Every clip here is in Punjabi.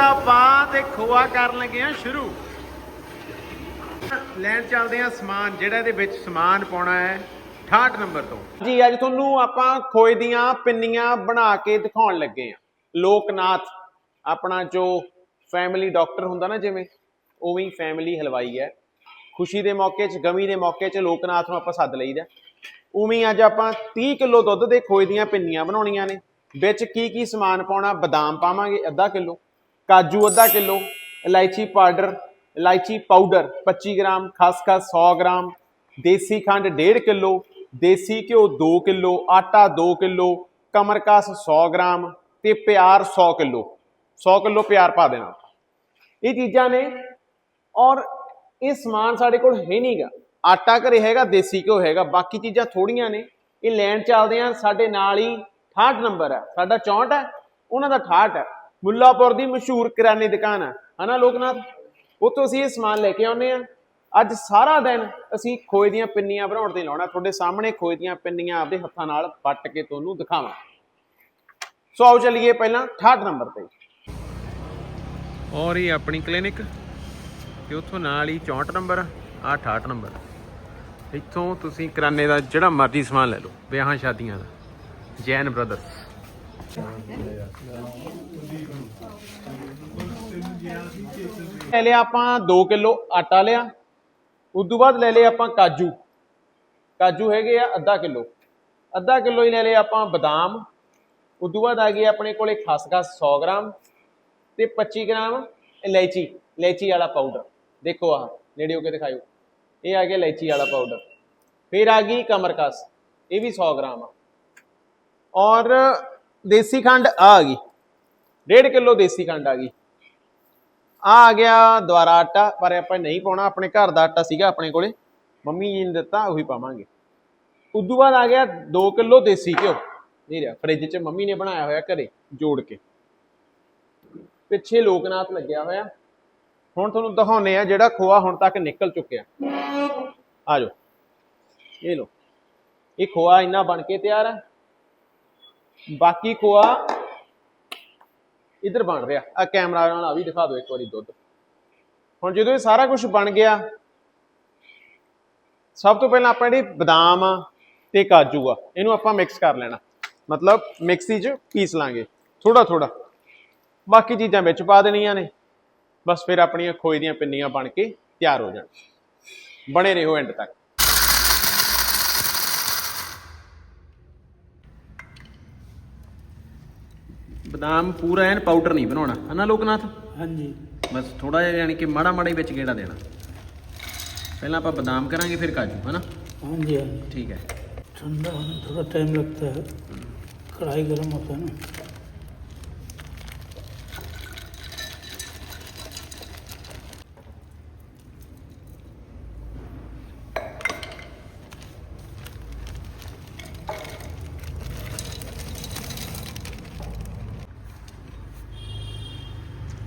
ਦਾ ਆਪਾਂ ਤੇ ਖੋਆ ਕਰਨ ਲੱਗੇ ਆ ਸ਼ੁਰੂ। ਲੈਣ ਚੱਲਦੇ ਆ ਸਮਾਨ, ਜਿਹੜਾ ਇਹਦੇ ਵਿੱਚ ਸਮਾਨ ਪਾਉਣਾ ਹੈ 68 ਨੰਬਰ ਤੋਂ। ਜੀ, ਅੱਜ ਤੁਹਾਨੂੰ ਆਪਾਂ ਖੋਏ ਦੀਆਂ ਪਿੰਨੀਆਂ ਬਣਾ ਕੇ ਦਿਖਾਉਣ ਲੱਗੇ ਆ। ਲੋਕਨਾਥ, ਆਪਣਾ ਜੋ ਫੈਮਿਲੀ ਡਾਕਟਰ ਹੁੰਦਾ ਨਾ ਜਿਵੇਂ ਉਵੇਂ ਫੈਮਿਲੀ ਹਲਵਾਈ ਹੈ। ਖੁਸ਼ੀ ਦੇ ਮੌਕੇ 'ਚ, ਗਮੀ ਦੇ ਮੌਕੇ 'ਚ ਲੋਕਨਾਥ ਨੂੰ ਆਪਾਂ ਸੱਦ ਲਈਦਾ। ਉਵੇਂ ਅੱਜ ਆਪਾਂ 30 ਕਿਲੋ ਦੁੱਧ ਦੇ ਖੋਏ ਦੀਆਂ ਪਿੰਨੀਆਂ ਬਣਾਉਣੀਆਂ ਨੇ। ਵਿੱਚ ਕੀ ਕੀ ਸਮਾਨ ਪਾਉਣਾ, ਬਦਾਮ ਪਾਵਾਂਗੇ, ਅੱਧਾ ਕਿਲੋ। ਕਾਜੂ ਅੱਧਾ ਕਿਲੋ ਇਲਾਇਚੀ ਪਾਊਡਰ ਇਲਾਇਚੀ ਪਾਊਡਰ 25 ਗ੍ਰਾਮ ਖਸਖਸ 100 ਗ੍ਰਾਮ ਦੇਸੀ ਖੰਡ 1.5 ਕਿਲੋ ਦੇਸੀ ਘਿਓ 2 ਕਿਲੋ ਆਟਾ 2 ਕਿਲੋ ਕਮਰਕਸ 100 ਗ੍ਰਾਮ ਤੇ ਪਿਆਰ 100 ਕਿਲੋ 100 ਕਿਲੋ ਪਿਆਰ ਪਾ ਦੇਣਾ ਇਹ ਚੀਜ਼ਾਂ ਨੇ ਔਰ ਇਹ ਸਮਾਨ ਸਾਡੇ ਕੋਲ ਹੈ ਨਹੀਂਗਾ ਆਟਾ ਘਰੇ ਹੈਗਾ ਦੇਸੀ ਘਿਓ ਹੈਗਾ ਬਾਕੀ ਚੀਜ਼ਾਂ ਥੋੜੀਆਂ ਨੇ ਇਹ ਲੈਣ ਚੱਲਦੇ ਆ ਸਾਡੇ ਨਾਲ ਹੀ 68 ਨੰਬਰ ਹੈ ਸਾਡਾ 64 ਹੈ ਉਹਨਾਂ ਦਾ 68 ਹੈ ਮੁੱਲਾਪੁਰ ਦੀ ਮਸ਼ਹੂਰ ਕਿਰਾਨੇ ਦੁਕਾਨ ਹੈ ਹਨਾ ਲੋਕਨਾਥ? ਉੱਥੋਂ ਅਸੀਂ ਇਹ ਸਮਾਨ ਲੈ ਕੇ ਆਉਨੇ ਆ। ਅੱਜ ਸਾਰਾ ਦਿਨ ਅਸੀਂ ਖੋਏ ਦੀਆਂ ਪਿੰਨੀਆਂ ਬਣਾਉਣ ਤੇ ਲਾਉਣਾ। ਤੁਹਾਡੇ ਸਾਹਮਣੇ ਖੋਏ ਦੀਆਂ ਪਿੰਨੀਆਂ ਆਪਦੇ ਹੱਥਾਂ ਨਾਲ ਵੱਟ ਕੇ ਤੁਹਾਨੂੰ ਦਿਖਾਵਾਂ। ਸੋ ਆਓ ਚੱਲੀਏ ਪਹਿਲਾਂ 68 ਨੰਬਰ ਤੇ। ਔਰ ਇਹ ਆਪਣੀ ਕਲੀਨਿਕ ਤੇ ਉੱਥੋਂ ਨਾਲ ਹੀ 64 ਨੰਬਰ ਆ 68 ਨੰਬਰ। ਇੱਥੋਂ ਤੁਸੀਂ ਕਿਰਾਨੇ ਦਾ ਜਿਹੜਾ ਮਰਜ਼ੀ ਸਮਾਨ ਲੈ ਲਓ, ਵਿਆਹਾਂ ਸ਼ਾਦੀਆਂ ਦਾ। ਜੈਨ ਬ੍ਰਦਰਸ। ਲੈ ਲਿਆ ਆਪਾਂ 2 ਕਿਲੋ ਆਟਾ ਲਿਆ। ਉਸ ਤੋਂ ਬਾਅਦ ਲੈ ਲਿਆ ਆਪਾਂ ਕਾਜੂ। ਕਾਜੂ ਹੈਗੇ ਆ ਅੱਧਾ ਕਿਲੋ। ਅੱਧਾ ਕਿਲੋ ਹੀ ਲੈ ਲਿਆ ਆਪਾਂ ਬਦਾਮ। ਉਸ ਤੋਂ ਬਾਅਦ ਆ ਗਈ ਆਪਣੇ ਕੋਲੇ ਖਸਖਸ 100 ਗ੍ਰਾਮ ਤੇ 25 ਗ੍ਰਾਮ ਇਲਾਇਚੀ ਇਲਾਇਚੀ ਵਾਲਾ ਪਾਊਡਰ ਦੇਖੋ ਆਹ, ਨੇੜੇ ਹੋ ਕੇ ਦਿਖਾਇਓ। ਇਹ ਆ ਗਿਆ ਇਲਾਇਚੀ ਵਾਲਾ ਪਾਊਡਰ ਫਿਰ ਆ ਗਈ ਕਮਰਕਸ ਇਹ ਵੀ 100 ਗ੍ਰਾਮ ਆ। ਔਰ ਦੇਸੀ ਖੰਡ ਆ ਆ ਗਈ। 1.5 ਕਿਲੋ ਦੇਸੀ ਖੰਡ ਆ ਗਈ। ਆ ਆ ਗਿਆ ਦੁਆਰਾ ਆਟਾ, ਪਰ ਆਪਾਂ ਨਹੀਂ ਪਾਉਣਾ, ਆਪਣੇ ਘਰ ਦਾ ਆਟਾ ਸੀਗਾ ਆਪਣੇ ਕੋਲੇ। ਮੰਮੀ ਜੀ ਨੇ ਦਿੱਤਾ, ਉਹੀ ਪਾਵਾਂਗੇ। ਉਦੋਂ ਬਾਅਦ ਆ ਗਿਆ 2 ਕਿਲੋ ਦੇਸੀ ਘਿਓ। ਇਹ ਰਿਹਾ, ਫ੍ਰਿਜ 'ਚ ਮੰਮੀ ਨੇ ਬਣਾਇਆ ਹੋਇਆ ਘਰੇ, ਜੋੜ ਕੇ। ਪਿੱਛੇ ਲੋਕਨਾਥ ਲੱਗਿਆ ਹੋਇਆ। ਹੁਣ ਤੁਹਾਨੂੰ ਦਿਖਾਉਨੇ ਆ ਜਿਹੜਾ ਖੋਆ ਹੁਣ ਤੱਕ ਨਿਕਲ ਚੁੱਕਿਆ। ਆ ਜਾਓ। ਇਹ ਲੋ ਇਹ ਖੋਆ ਇੰਨਾ ਬਣ ਕੇ ਤਿਆਰ ਹੈ ਬਾਕੀ ਖੋਆ ਇੱਧਰ ਬਣ ਰਿਹਾ। ਆ ਕੈਮਰਾ ਨਾਲ ਆ ਵੀ ਦਿਖਾ ਦਿਓ ਇੱਕ ਵਾਰੀ ਦੁੱਧ। ਹੁਣ ਜਦੋਂ ਇਹ ਸਾਰਾ ਕੁਝ ਬਣ ਗਿਆ, ਸਭ ਤੋਂ ਪਹਿਲਾਂ ਆਪਾਂ ਜਿਹੜੀ ਬਦਾਮ ਆ ਤੇ ਕਾਜੂ ਆ, ਇਹਨੂੰ ਆਪਾਂ ਮਿਕਸ ਕਰ ਲੈਣਾ। ਮਤਲਬ ਮਿਕਸੀ 'ਚ ਪੀਸ ਲਾਂਗੇ ਥੋੜਾ ਥੋੜਾ ਬਾਕੀ ਚੀਜ਼ਾਂ ਵਿੱਚ ਪਾ ਦੇਣੀਆਂ ਨੇ। ਬਸ ਫਿਰ ਆਪਣੀਆਂ ਖੋਏ ਦੀਆਂ ਪਿੰਨੀਆਂ ਬਣ ਕੇ ਤਿਆਰ ਹੋ ਜਾਣ। ਬਣੇ ਰਹੋ ਐਂਡ ਤੱਕ। ਬਦਾਮ ਪੂਰਾ ਐਨ ਪਾਊਡਰ ਨਹੀਂ ਬਣਾਉਣਾ ਹਨਾ ਲੋਕਨਾਥ ਹਾਂਜੀ ਬਸ ਥੋੜਾ ਜਿਹਾ ਯਾਨੀ ਕਿ ਮਾੜਾ ਮਾੜਾ ਹੀ ਵਿੱਚ ਗੇੜਾ ਦੇਣਾ ਪਹਿਲਾਂ ਆਪਾਂ ਬਦਾਮ ਕਰਾਂਗੇ ਫਿਰ ਕਾਜੂ ਹਨਾ ਹਾਂਜੀ ਹਾਂਜੀ ਠੀਕ ਹੈ ठंडा होने में थोड़ा टाइम लगता है कढ़ाई गर्म होता है ना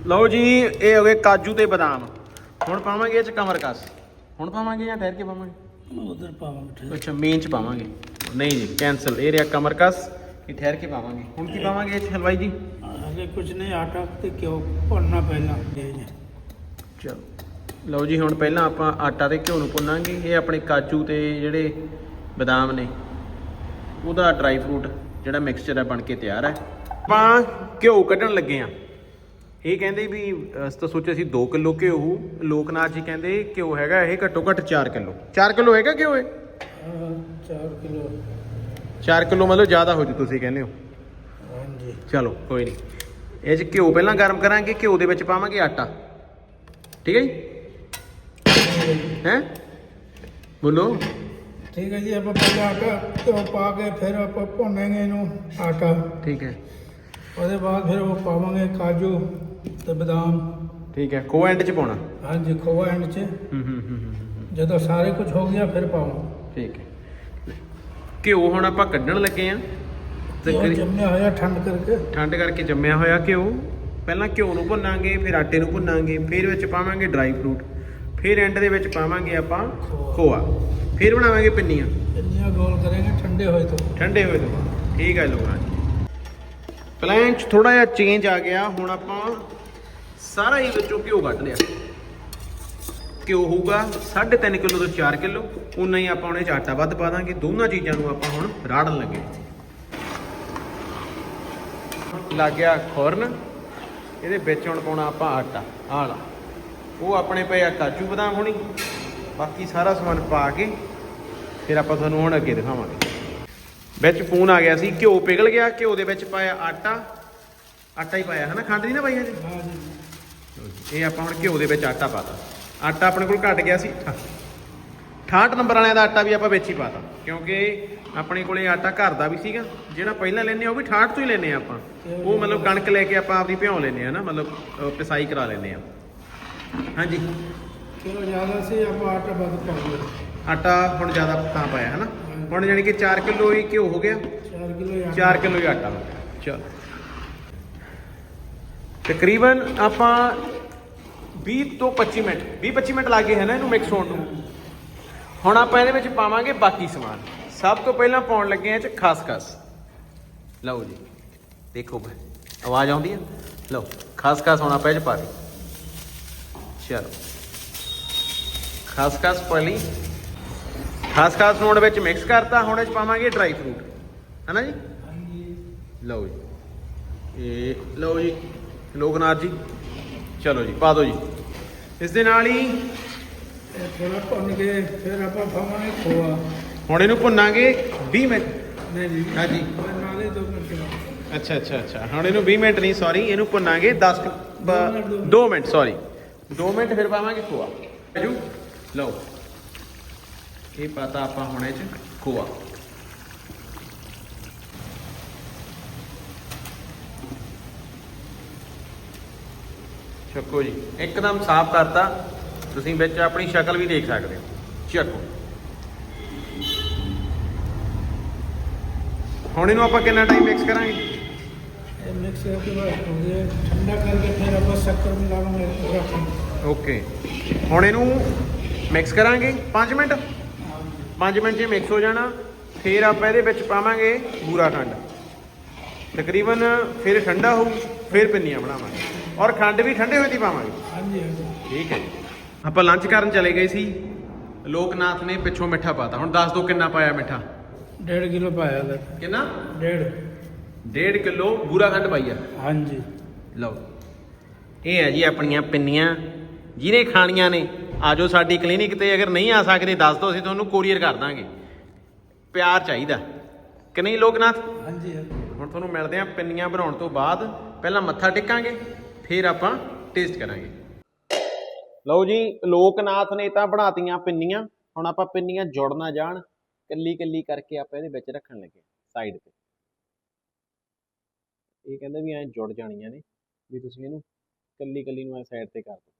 ਲਓ ਜੀ ਇਹ ਹੋ ਗਏ ਕਾਜੂ ਤੇ ਬਦਾਮ। ਹੁਣ ਪਾਵਾਂਗੇ ਇਹ ਚ ਕਮਰ ਕਸ। ਹੁਣ ਪਾਵਾਂਗੇ ਜਾਂ ਠਹਿਰ ਕੇ ਪਾਵਾਂਗੇ? ਉਧਰ ਪਾਵਾਂਗੇ ਅੱਛਾ ਮੇਨ ਚ ਪਾਵਾਂਗੇ। ਨਹੀਂ ਜੀ ਕੈਨਸਲ ਇਹ ਰਿਹਾ ਕਮਰ ਕਸ ਕਿ ਠਹਿਰ ਕੇ ਪਾਵਾਂਗੇ। ਹੁਣ ਕੀ ਪਾਵਾਂਗੇ ਇਹ ਹਲਵਾਈ ਜੀ? ਹਲੇ ਕੁਝ ਨਹੀਂ ਆਟਾ ਤੇ ਕਿਉਂ ਭੁੰਨਣਾ ਪਹਿਲਾਂ। ਤੇਜ਼ ਚਲੋ। ਲਓ ਜੀ ਹੁਣ ਪਹਿਲਾਂ ਆਪਾਂ ਆਟਾ ਤੇ ਘਿਓ ਨੂੰ ਭੁੰਨਾਂਗੇ। ਇਹ ਆਪਣੇ ਕਾਜੂ ਤੇ ਜਿਹੜੇ ਬਦਾਮ ਨੇ ਉਹਦਾ ਡਰਾਈ ਫਰੂਟ ਜਿਹੜਾ ਮਿਕਸਚਰ ਹੈ ਬਣ ਕੇ ਤਿਆਰ ਹੈ। ਆਪਾਂ ਘਿਓ ਕੱਢਣ ਲੱਗੇ ਆ ਇਹ ਕਹਿੰਦੇ ਵੀ ਅਸੀਂ ਤਾਂ ਸੋਚਿਆ ਸੀ 2 ਕਿਲੋ ਘਿਓ ਹੋਊ। ਲੋਕ ਨਾਚ ਜੀ ਕਹਿੰਦੇ ਘਿਓ ਹੈਗਾ ਇਹ ਘੱਟੋ ਘੱਟ 4 ਕਿਲੋ। 4 ਕਿਲੋ ਹੈਗਾ ਘਿਓ ਇਹ? 4 ਕਿਲੋ 4 ਕਿਲੋ ਮਤਲਬ ਜ਼ਿਆਦਾ ਹੋ ਜੂ ਤੁਸੀਂ ਕਹਿੰਦੇ ਹੋ। ਹਾਂਜੀ। ਚਲੋ ਕੋਈ ਨਹੀਂ ਇਹ ਚ ਘਿਓ ਪਹਿਲਾਂ ਗਰਮ ਕਰਾਂਗੇ ਘਿਓ ਦੇ ਵਿੱਚ ਪਾਵਾਂਗੇ ਆਟਾ। ਠੀਕ ਹੈ ਜੀ? ਹੈ? ਬੋਲੋ। ਠੀਕ ਹੈ ਜੀ ਆਪਾਂ ਪਹਿਲਾਂ ਆਟਾ ਘਿਓ ਪਾ ਕੇ ਫਿਰ ਆਪਾਂ ਭੁੰਨਾਂਗੇ ਇਹਨੂੰ ਆਟਾ। ਠੀਕ ਹੈ। ਉਹਦੇ ਬਾਅਦ ਫਿਰ ਉਹ ਪਾਵਾਂਗੇ ਕਾਜੂ। ਤੇ ਬਦਾਮ। ਠੀਕ ਹੈ ਖੋਆ ਐਂਡ 'ਚ ਪਾਉਣਾ। ਹਾਂਜੀ ਖੋਆ ਐਂਡ 'ਚ। ਹੂੰ ਹੂੰ ਹੂੰ ਹੂੰ, ਹੂੰ। ਜਦੋਂ ਸਾਰੇ ਕੁਝ ਹੋ ਗਿਆ ਫਿਰ ਪਾਵਾਂਗੇ ਠੀਕ ਹੈ। ਘਿਓ ਹੁਣ ਆਪਾਂ ਕੱਢਣ ਲੱਗੇ ਆ ਉਹ ਜੰਮਿਆ ਹੋਇਆ ਠੰਡ ਕਰਕੇ। ਠੰਡ ਕਰਕੇ ਜੰਮਿਆ ਹੋਇਆ ਘਿਓ। ਪਹਿਲਾਂ ਘਿਓ ਨੂੰ ਭੁੰਨਾਂਗੇ ਫਿਰ ਆਟੇ ਨੂੰ ਭੁੰਨਾਂਗੇ ਫਿਰ ਵਿੱਚ ਪਾਵਾਂਗੇ ਡਰਾਈ ਫਰੂਟ ਫਿਰ ਐਂਡ ਦੇ ਵਿੱਚ ਪਾਵਾਂਗੇ ਆਪਾਂ ਖੋਆ। ਫਿਰ ਬਣਾਵਾਂਗੇ ਪਿੰਨੀਆਂ। ਇੰਨੀਆਂ ਗੋਲ ਕਰਾਂਗੇ ਠੰਡੇ ਹੋਏ ਤੋਂ। ਠੰਡੇ ਹੋਏ ਤੋਂ। ਬਾਅਦ। ਠੀਕ ਹੈ ਲੋਕਾਂ ਪਲਾਨ ਚ ਥੋੜਾ ਜਿਹਾ ਚੇਂਜ ਆ ਗਿਆ। ਹੁਣ ਆਪਾਂ ਸਾਰਾ ਹੀ ਵਿੱਚੋਂ ਘਿਓ ਕੱਢ ਲਿਆ ਘਿਓ ਹੋਊਗਾ 3.5 ਕਿਲੋ ਤੋਂ 4 ਕਿਲੋ। ਉਨਾ ਹੀ ਆਪਾਂ ਉਹਨੇ ਚ ਆਟਾ ਵੱਧ ਪਾ ਦਾਂਗੇ। ਦੋਨਾਂ ਚੀਜ਼ਾਂ ਨੂੰ ਆਪਾਂ ਹੁਣ ਰਾੜਨ ਲੱਗੇ ਲੱਗ ਗਿਆ ਖੋਰਨ। ਇਹਦੇ ਵਿੱਚ ਹੁਣ ਪਾਉਣਾ ਆਪਾਂ ਆਟਾ ਆਲਾ ਉਹ ਆਪਣੇ ਪਏ ਆ ਕਾਜੂ ਬਦਾਮ ਹੋਣੀ। ਬਾਕੀ ਸਾਰਾ ਸਮਾਨ ਪਾ ਕੇ ਫਿਰ ਆਪਾਂ ਤੁਹਾਨੂੰ ਹੁਣ ਅੱਗੇ ਦਿਖਾਵਾਂਗੇ। ਵਿੱਚ ਫੋਨ ਆ ਗਿਆ ਸੀ ਘਿਓ ਪਿਘਲ ਗਿਆ ਘਿਓ ਦੇ ਵਿੱਚ ਪਾਇਆ ਆਟਾ। ਆਟਾ ਹੀ ਪਾਇਆ ਹਨਾ? ਖੰਡ ਨਹੀਂ ਨਾ ਪਾਈ ਹਜੇ ਹਾਂ ਜੀ। ਇਹ ਆਪਾਂ ਹੁਣ ਘਿਓ ਦੇ ਵਿੱਚ ਆਟਾ ਪਾਤਾ ਆਟਾ ਆਪਣੇ ਕੋਲ ਘਟ ਗਿਆ ਸੀ। 68 ਨੰਬਰ ਵਾਲਿਆਂ ਦਾ ਆਟਾ ਵੀ ਆਪਾਂ ਵਿੱਚ ਹੀ ਪਾਤਾ ਕਿਉਂਕਿ ਆਪਣੇ ਕੋਲੇ ਆਟਾ ਘਰ ਦਾ ਵੀ ਸੀਗਾ। ਜਿਹੜਾ ਪਹਿਲਾਂ ਲੈਨੇ ਉਹ ਵੀ 68 ਤੋਂ ਹੀ ਲੈਨੇ ਆ ਆਪਾਂ। ਉਹ ਮਤਲਬ ਕਣਕ ਲੈ ਕੇ ਆਪਾਂ ਆਪਦੀ ਭਿਉਂ ਲੈਨੇ ਆ ਨਾ ਮਤਲਬ ਪਿਸਾਈ ਕਰਾ ਲੈਨੇ ਆ। ਹਾਂਜੀ। ਚਲੋ ਜ਼ਿਆਦਾ ਸੀ ਆਪਾਂ ਆਟਾ ਵੱਧ ਪਾਉਂਗੇ ਆਟਾ ਹੁਣ ਜ਼ਿਆਦਾ ਤਾਂ ਪਾਇਆ ਹਨਾ? ਹੁਣ ਜਾਨੀ ਕਿ 4 ਕਿਲੋ ਹੀ ਘਿਓ ਹੋ ਗਿਆ। 4 ਕਿਲੋ 4 ਕਿਲੋ ਹੀ ਆਟਾ। ਹੋ ਗਿਆ ਚਲ। ਤਕਰੀਬਨ ਆਪਾਂ 20 ਤੋਂ 25 ਮਿੰਟ 20 25 ਮਿੰਟ ਲੱਗੇ ਹੈ ਨਾ ਇਹਨੂੰ ਮਿਕਸ ਹੋਣ ਨੂੰ। ਹੁਣ ਆਪਾਂ ਇਹਦੇ ਵਿੱਚ ਪਾਵਾਂਗੇ ਬਾਕੀ ਸਮਾਨ। ਸਭ ਤੋਂ ਪਹਿਲਾਂ ਪਾਉਣ ਲੱਗੇ ਆ ਚ ਖਸਖਸ ਲਓ ਜੀ। ਦੇਖੋ ਆਵਾਜ਼ ਆਉਂਦੀ ਹੈ? ਲਓ ਖਸਖਸ ਹੁਣ ਆਪਾਂ ਇਹ ਚ ਪਾ ਦੇ ਚਲੋ। ਖਸਖਸ ਪਹਿਲੀ ਖਸਖਸ ਨੂੰ ਹੁਣ ਵਿੱਚ ਮਿਕਸ ਕਰਤਾ ਹੁਣ ਇਹ ਚ ਪਾਵਾਂਗੇ ਡਰਾਈ ਫਰੂਟ ਹੈਨਾ ਜੀ? ਲਓ ਜੀ। ਇਹ ਲਓ ਜੀ ਲੋਕਨਾਥ ਜੀ। ਚਲੋ ਜੀ ਪਾ ਦਿਓ ਜੀ। ਇਸ ਦੇ ਨਾਲ ਹੀ ਥੋੜਾ ਭੁੰਨ ਕੇ ਫਿਰ ਆਪਾਂ ਪਾਵਾਂਗੇ ਖੋਆ। ਹੁਣ ਇਹਨੂੰ ਭੁੰਨਾਂਗੇ 20 ਮਿੰਟ। ਨਹੀਂ ਜੀ। ਹਾਂਜੀ। ਮੈਂ ਨਾਲੇ ਦੋ ਮਿੰਟ ਬਾਅਦ। ਅੱਛਾ ਅੱਛਾ ਅੱਛਾ। ਹੁਣ ਇਹਨੂੰ 20 ਮਿੰਟ ਨਹੀਂ ਸੌਰੀ ਇਹਨੂੰ ਭੁੰਨਾਂਗੇ 10 ਮਿੰਟ, ਦੋ 2 ਮਿੰਟ ਸੌਰੀ 2 ਮਿੰਟ ਫਿਰ ਪਾਵਾਂਗੇ ਖੋਆ। ਜੂ ਲਓ। ਇਹ ਪਤਾ ਆਪਾਂ ਹੁਣ ਚ ਖੋਆ। ਚੱਕੋ ਜੀ ਇੱਕਦਮ ਸਾਫ਼ ਕਰਤਾ। ਤੁਸੀਂ ਵਿੱਚ ਆਪਣੀ ਸ਼ਕਲ ਵੀ ਦੇਖ ਸਕਦੇ ਹੋ। ਚੱਕੋ। ਹੁਣ ਇਹਨੂੰ ਆਪਾਂ ਕਿੰਨਾ ਟਾਈਮ ਮਿਕਸ ਕਰਾਂਗੇ? ਇਹ ਮਿਕਸ ਕਰਕੇ ਬਾਅਦ ਹੋ ਗਿਆ ਠੰਡਾ ਕਰਕੇ ਫਿਰ ਆਪਾਂ ਸ਼ੱਕਰ ਮਿਲਾਵਾਂਗੇ ਓਕੇ ਹੁਣ ਇਹਨੂੰ ਮਿਕਸ ਕਰਾਂਗੇ। 5 ਮਿੰਟ। 5 ਮਿੰਟ 'ਚ ਮਿਕਸ ਹੋ ਜਾਣਾ ਫਿਰ ਆਪਾਂ ਇਹਦੇ ਵਿੱਚ ਪਾਵਾਂਗੇ ਬੂਰਾ ਖੰਡ। ਤਕਰੀਬਨ ਫਿਰ ਠੰਡਾ ਹੋਊ ਫਿਰ ਪਿੰਨੀਆਂ ਬਣਾਵਾਂਗੇ। ਔਰ ਖੰਡ ਵੀ ਠੰਡੇ ਹੋਏ ਦੀ ਪਾਵਾਂਗੇ। ਹਾਂਜੀ ਹਾਂਜੀ। ਠੀਕ ਹੈ ਜੀ। ਆਪਾਂ ਲੰਚ ਕਰਨ ਚਲੇ ਗਏ ਸੀ। ਲੋਕਨਾਥ ਨੇ ਪਿੱਛੋਂ ਮਿੱਠਾ ਪਾਤਾ। ਹੁਣ ਦੱਸ ਦਿਓ ਕਿੰਨਾ ਪਾਇਆ ਮਿੱਠਾ? ਡੇਢ ਕਿਲੋ ਪਾਇਆ ਲੈ ਕਿੰਨਾ? ਡੇਢ। 1.5 ਕਿਲੋ ਬੂਰਾ ਖੰਡ ਪਾਈ ਆ। ਹਾਂਜੀ। ਲਓ। ਇਹ ਹੈ ਜੀ ਆਪਣੀਆਂ ਪਿੰਨੀਆਂ। ਜਿਹਨੇ ਖਾਣੀਆਂ ਨੇ ਆਜੋ ਸਾਡੀ ਕਲੀਨਿਕ ਤੇ ਅਗਰ ਨਹੀਂ ਆ ਸਕਦੇ ਦੱਸ ਦਿਓ ਅਸੀਂ ਤੁਹਾਨੂੰ ਕੋਰੀਅਰ ਕਰ ਦਾਂਗੇ। ਪਿਆਰ ਚਾਹੀਦਾ। ਕਿ ਨਹੀਂ ਲੋਕਨਾਥ? ਹਾਂਜੀ ਹੁਣ ਤੁਹਾਨੂੰ ਮਿਲਦੇ ਆ ਪਿੰਨੀਆਂ ਬਣਾਉਣ ਤੋਂ ਬਾਅਦ। ਪਹਿਲਾਂ ਮੱਥਾ ਟੇਕਾਂਗੇ ਫਿਰ ਆਪਾਂ ਟੇਸਟ ਕਰਾਂਗੇ। ਲਓ ਜੀ ਲੋਕਨਾਥ ਨੇ ਤਾਂ ਬਣਾਤੀਆਂ ਪਿੰਨੀਆਂ। ਹੁਣ ਆਪਾਂ ਪਿੰਨੀਆਂ ਜੁੜ ਨਾ ਜਾਣ ਕੱਲੀ ਕੱਲੀ ਕਰਕੇ ਆਪਾਂ ਇਹਦੇ ਵਿੱਚ ਰੱਖਣ ਲੱਗੇ ਸਾਈਡ ਤੇ। ਇਹ ਕਹਿੰਦੇ ਵੀ ਐਂ ਜੁੜ ਜਾਣੀਆਂ ਨੇ ਵੀ ਤੁਸੀਂ ਇਹਨੂੰ ਕੱਲੀ ਕੱਲੀ ਨੂੰ ਐ ਸਾਈਡ ਤੇ ਕਰ ਦਿਓ।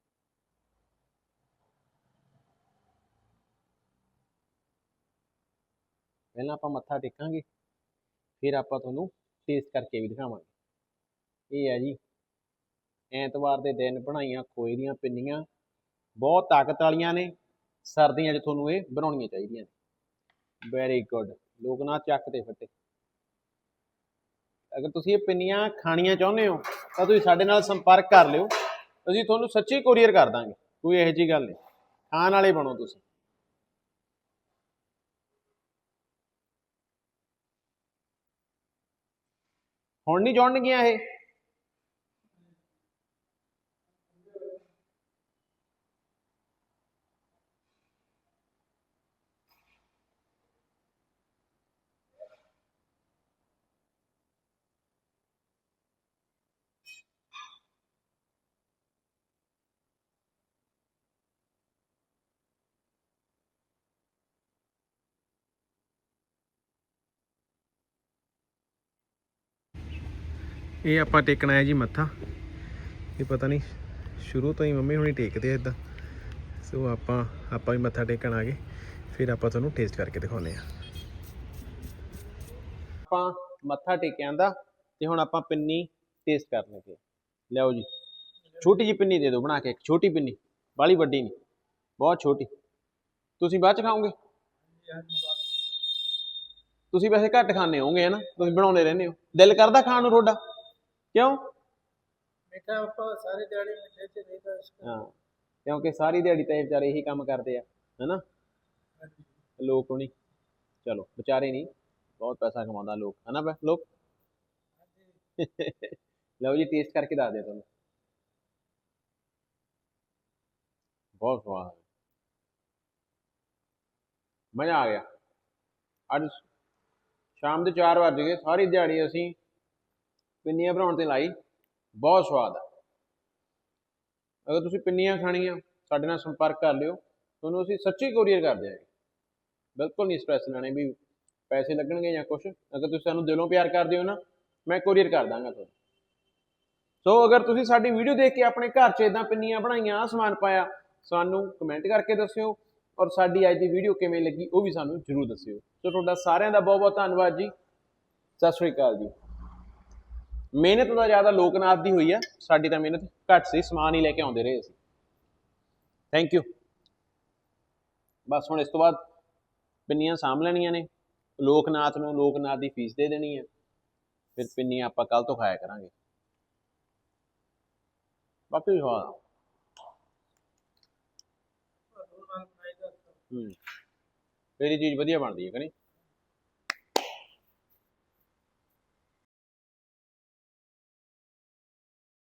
ਪਹਿਲਾਂ ਆਪਾਂ ਮੱਥਾ ਟੇਕਾਂਗੇ, ਫਿਰ ਆਪਾਂ ਤੁਹਾਨੂੰ ਟੇਸਟ ਕਰਕੇ ਵੀ ਦਿਖਾਵਾਂਗੇ। ਇਹ ਹੈ ਜੀ, ਐਤਵਾਰ ਦੇ ਦਿਨ ਬਣਾਈਆਂ ਖੋਏ ਦੀਆਂ ਪਿੰਨੀਆਂ, ਬਹੁਤ ਤਾਕਤ ਵਾਲੀਆਂ ਨੇ, ਸਰਦੀਆਂ 'ਚ ਤੁਹਾਨੂੰ ਇਹ ਬਣਾਉਣੀਆਂ ਚਾਹੀਦੀਆਂ ਨੇ। ਵੈਰੀ ਗੁੱਡ ਲੋਕ ਨਾ ਚੱਕ ਤੇ ਫੱਟੇ। ਅਗਰ ਤੁਸੀਂ ਇਹ ਪਿੰਨੀਆਂ ਖਾਣੀਆਂ ਚਾਹੁੰਦੇ ਹੋ, ਤਾਂ ਤੁਸੀਂ ਸਾਡੇ ਨਾਲ ਸੰਪਰਕ ਕਰ ਲਿਓ। ਅਸੀਂ ਤੁਹਾਨੂੰ ਸੱਚੀ ਕੋਰੀਅਰ ਕਰ ਦਾਂਗੇ, ਕੋਈ ਇਹੋ ਜਿਹੀ ਗੱਲ ਨਹੀਂ। ਖਾਣ ਵਾਲੇ ਬਣੋ ਤੁਸੀਂ। ਹੁਣ ਨਹੀਂ ਜੁੜਨਗੀਆਂ ਇਹ। ਇਹ ਆਪਾਂ ਟੇਕਣਾ ਹੈ ਜੀ ਮੱਥਾ। ਇਹ ਪਤਾ ਨਹੀਂ, ਸ਼ੁਰੂ ਤੋਂ ਹੀ ਮੰਮੀ ਹੁਣੀ ਟੇਕਦੇ ਆ ਇਦਾਂ ਸੋ ਆਪਾਂ ਆਪਾਂ ਵੀ ਮੱਥਾ ਟੇਕਣ ਆ ਗਏ। ਫਿਰ ਆਪਾਂ ਤੁਹਾਨੂੰ ਟੇਸਟ ਕਰਕੇ ਦਿਖਾਉਂਦੇ ਆ ਆਪਾਂ ਮੱਥਾ ਟੇਕਿਆਂ ਦਾ ਤੇ ਹੁਣ ਆਪਾਂ ਪਿੰਨੀ ਟੇਸਟ ਕਰਨ ਲੱਗੇ ਲਿਆਓ ਜੀ। ਛੋਟੀ ਜੀ ਪਿੰਨੀ ਦੇ ਦਿਓ, ਬਣਾ ਕੇ ਇੱਕ ਛੋਟੀ ਪਿੰਨੀ। ਬਾਲੀ ਵੱਡੀ ਨਹੀਂ, ਬਹੁਤ ਛੋਟੀ। ਤੁਸੀਂ ਬਾਅਦ ਚ ਖਾਓਗੇ। ਤੁਸੀਂ ਵੈਸੇ ਘੱਟ ਖਾਣੇ ਹੋਗੇ ਹਨਾ? ਤੁਸੀਂ ਬਣਾਉਂਦੇ ਰਹਿੰਦੇ ਹੋ। ਦਿਲ ਕਰਦਾ ਖਾਣ ਨੂੰ ਤੁਹਾਡਾ। ਕਿਉਂ? ਮਿੱਠਾ ਆਪਾਂ ਸਾਰੇ ਦਿਹਾੜੀ ਮਿੱਠੇ ਚ ਇਸ ਹਾਂ ਕਿਉਂਕਿ ਸਾਰੀ ਦਿਹਾੜੀ ਤਾਂ ਇਹ ਵਿਚਾਰੇ ਇਹੀ ਕੰਮ ਕਰਦੇ ਆ ਹੈਨਾ? ਲੋਕ ਹੁਣੀ। ਚਲੋ ਵਿਚਾਰੇ ਨਹੀਂ ਬਹੁਤ ਪੈਸਾ ਕਮਾਉਂਦਾ ਲੋਕ ਹਨਾ ਬਈ ਲੋਕ? ਲਓ ਜੀ ਟੇਸਟ ਕਰਕੇ ਦੱਸ ਦਿਆ ਤੁਹਾਨੂੰ। ਬਹੁਤ ਸਵਾਦ ਮਜ਼ਾ ਆ ਗਿਆ। ਅੱਜ ਸ਼ਾਮ ਦੇ 4 ਵਜ ਗਏ ਸਾਰੀ ਦਿਹਾੜੀ ਅਸੀਂ ਪਿੰਨੀਆਂ ਬਣਾਉਣ ਤੇ ਲਾਈ, ਬਹੁਤ ਸਵਾਦ ਆ। ਅਗਰ ਤੁਸੀਂ ਪਿੰਨੀਆਂ ਖਾਣੀਆਂ, ਸਾਡੇ ਨਾਲ ਸੰਪਰਕ ਕਰ ਲਿਓ, ਤੁਹਾਨੂੰ ਅਸੀਂ ਸੱਚੀ ਕੋਰੀਅਰ ਕਰ ਦਿਆਂਗੇ। ਬਿਲਕੁਲ ਨਹੀਂ ਸਟ੍ਰੈਸ ਲੈਣੇ ਵੀ ਪੈਸੇ ਲੱਗਣਗੇ ਜਾਂ ਕੁਝ ਅਗਰ ਤੁਸੀਂ ਸਾਨੂੰ ਦਿਲੋਂ ਪਿਆਰ ਕਰਦੇ ਹੋ ਨਾ, ਮੈਂ ਕੋਰੀਅਰ ਕਰ ਦਾਂਗਾ ਤੁਹਾਨੂੰ। ਸੋ ਅਗਰ ਤੁਸੀਂ ਸਾਡੀ ਵੀਡੀਓ ਦੇਖ ਕੇ ਆਪਣੇ ਘਰ 'ਚ ਇਦਾਂ ਪਿੰਨੀਆਂ ਬਣਾਈਆਂ, ਆਹ ਸਮਾਨ ਪਾਇਆ, ਸਾਨੂੰ ਕਮੈਂਟ ਕਰਕੇ ਦੱਸਿਓ। ਔਰ ਸਾਡੀ ਅੱਜ ਦੀ ਵੀਡੀਓ ਕਿਵੇਂ ਲੱਗੀ, ਉਹ ਵੀ ਸਾਨੂੰ ਜਰੂਰ ਦੱਸਿਓ। ਸੋ ਤੁਹਾਡਾ ਸਾਰਿਆਂ ਦਾ ਬਹੁਤ ਬਹੁਤ ਧੰਨਵਾਦ ਜੀ। ਸਤਿ ਸ਼੍ਰੀ ਅਕਾਲ ਜੀ। ਮਿਹਨਤ ਤਾਂ ਜ਼ਿਆਦਾ ਲੋਕਨਾਥ ਦੀ ਹੋਈ ਆ, ਸਾਡੀ ਤਾਂ ਮਿਹਨਤ ਘੱਟ ਸੀ, ਸਮਾਨ ਹੀ ਲੈ ਕੇ ਆਉਂਦੇ ਰਹੇ ਅਸੀਂ ਥੈਂਕ ਯੂ ਬਸ ਹੁਣ ਇਸ ਤੋਂ ਬਾਅਦ ਪਿੰਨੀਆਂ ਸਾਂਭ ਲੈਣੀਆਂ ਨੇ, ਲੋਕਨਾਥ ਨੂੰ ਲੋਕਨਾਥ ਦੀ ਫੀਸ ਦੇ ਦੇਣੀ ਹੈ ਫਿਰ ਪਿੰਨੀਆਂ ਆਪਾਂ ਕੱਲ ਤੋਂ ਖਾਇਆ ਕਰਾਂਗੇ। ਬਾਕੀ ਸਵਾਦ ਆ। ਹੂੰ। ਤੇਰੀ ਚੀਜ਼ ਵਧੀਆ ਬਣਦੀ ਹੈ ਕਿ ਨਹੀਂ?